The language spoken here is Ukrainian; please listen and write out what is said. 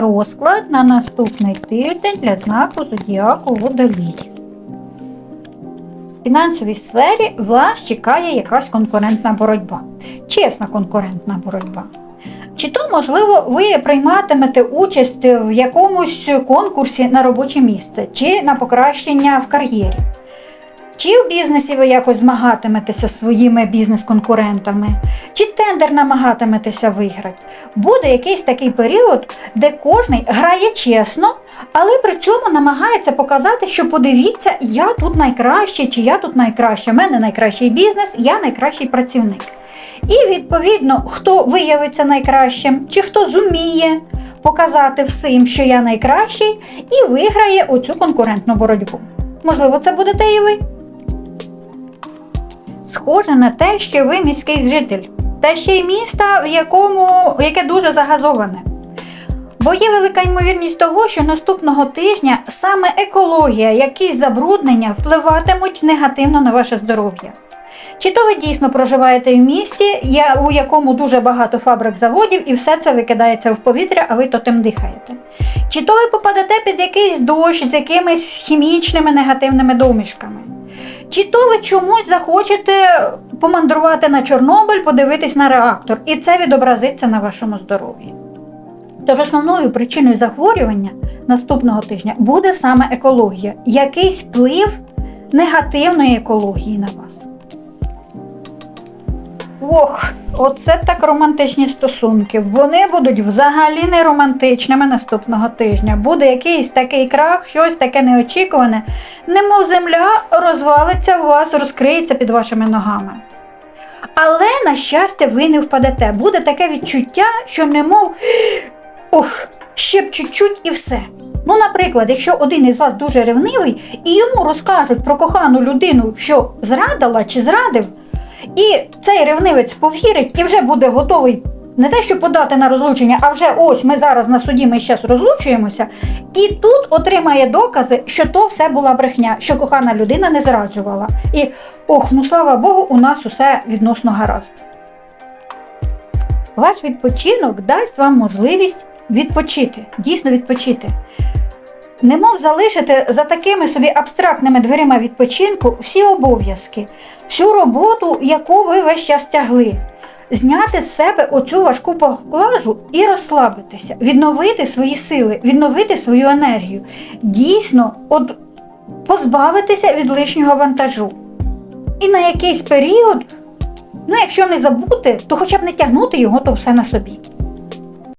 Розклад на наступний тиждень для знаку зодіаку водолій. В фінансовій сфері вас чекає якась конкурентна боротьба. Чесна конкурентна боротьба. Чи то, можливо, ви прийматимете участь в якомусь конкурсі на робоче місце, чи на покращення в кар'єрі. Чи в бізнесі ви якось змагатиметеся зі своїми бізнес-конкурентами, чи тендер намагатиметеся виграти. Буде якийсь такий період, де кожний грає чесно, але при цьому намагається показати, що подивіться, я тут найкращий, чи я тут найкраща. У мене найкращий бізнес, я найкращий працівник. І відповідно, хто виявиться найкращим, чи хто зуміє показати всім, що я найкращий, і виграє оцю конкурентну боротьбу. Можливо, це будете і ви. Схоже на те, що ви міський житель, та ще й міста, в якому яке дуже загазоване. Бо є велика ймовірність того, що наступного тижня саме екологія, якісь забруднення впливатимуть негативно на ваше здоров'я. Чи то ви дійсно проживаєте в місті, у якому дуже багато фабрик заводів, і все це викидається в повітря, а ви то тим дихаєте? Чи то ви попадете під якийсь дощ з якимись хімічними негативними домішками? Чи то ви чомусь захочете помандрувати на Чорнобиль, подивитись на реактор, і це відобразиться на вашому здоров'ї? Тож основною причиною захворювання наступного тижня буде саме екологія, якийсь вплив негативної екології на вас. Ох, оце так романтичні стосунки. Вони будуть взагалі не романтичними наступного тижня. Буде якийсь такий крах, щось таке неочікуване, немов земля розвалиться у вас, розкриється під вашими ногами. Але, на щастя, ви не впадете. Буде таке відчуття, що немов ох, ще б чуть-чуть і все. Ну, наприклад, якщо один із вас дуже ревнивий і йому розкажуть про кохану людину, що зрадила чи зрадив, і цей ревнивець повірить і вже буде готовий не те, що подати на розлучення, а вже ось ми зараз на суді, ми зараз розлучуємося, і тут отримає докази, що то все була брехня, що кохана людина не зраджувала. І ох, ну слава Богу, у нас усе відносно гаразд. Ваш відпочинок дасть вам можливість відпочити, дійсно відпочити. Немов залишити за такими собі абстрактними дверима відпочинку всі обов'язки, всю роботу, яку ви весь час тягли. Зняти з себе оцю важку поклажу і розслабитися, відновити свої сили, відновити свою енергію. Дійсно, от позбавитися від лишнього вантажу. І на якийсь період, ну якщо не забути, то хоча б не тягнути його то все на собі.